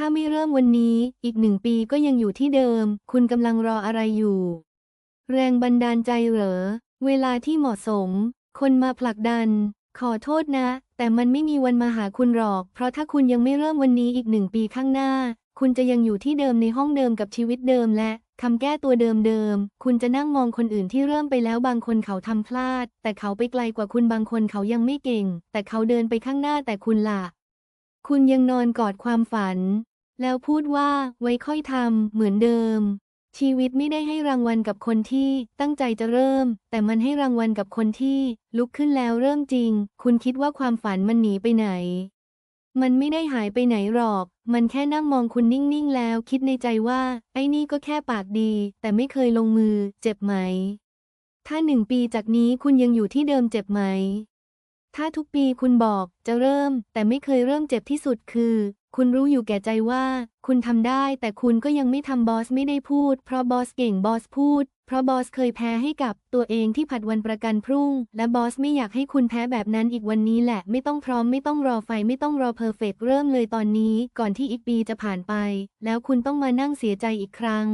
ถ้าไม่เริ่มวันนี้ อีกหนึ่งปีก็ยังอยู่ที่เดิม คุณกำลังรออะไรอยู่ แรงบันดาลใจเหรอ เวลาที่เหมาะสม คนมาผลักดัน ขอโทษนะ แต่มันไม่มีวันมาหาคุณหรอก เพราะถ้าคุณยังไม่เริ่มวันนี้อีกหนึ่งปีข้างหน้า คุณจะยังอยู่ที่เดิมในห้องเดิมกับชีวิตเดิมและคำแก้ตัวเดิมๆ คุณจะนั่งมองคนอื่นที่เริ่มไปแล้วบางคนเขาทำพลาด แต่เขาไปไกลกว่าคุณบางคนเขายังไม่เก่ง แต่เขาเดินไปข้างหน้าแต่คุณล่ะ คุณยังนอนกอดความฝัน แล้วพูดว่าไว้ค่อยทำเหมือนเดิม ชีวิตไม่ได้ให้รางวัลกับคนที่ตั้งใจจะเริ่ม แต่มันให้รางวัลกับคนที่ลุกขึ้นแล้วเริ่มจริง คุณคิดว่าความฝันมันหนีไปไหน มันไม่ได้หายไปไหนหรอก มันแค่นั่งมองคุณนิ่งๆแล้ว คิดในใจว่า ไอ้นี่ก็แค่ปากดี แต่ไม่เคยลงมือ เจ็บไหม ถ้าหนึ่งปีจากนี้คุณยังอยู่ที่เดิมเจ็บไหม ถ้าทุกปีคุณบอกจะเริ่ม แต่ไม่เคยเริ่มเจ็บที่สุดคือ คุณรู้อยู่แก่ใจว่า คุณทำได้ แต่คุณก็ยังไม่ทำบอสไม่ได้พูด เพราะบอสเก่งบอสพูด เพราะบอสเคยแพ้ให้กับตัวเองที่ผัดวันประกันพรุ่ง และบอสไม่อยากให้คุณแพ้แบบนั้นอีกวันนี้แหละ ไม่ต้องพร้อมไม่ต้องรอไฟไม่ต้องรอเพอร์เฟกเริ่มเลยตอนนี้ ก่อนที่อีกปีจะผ่านไป แล้วคุณต้องมานั่งเสียใจอีกครั้ง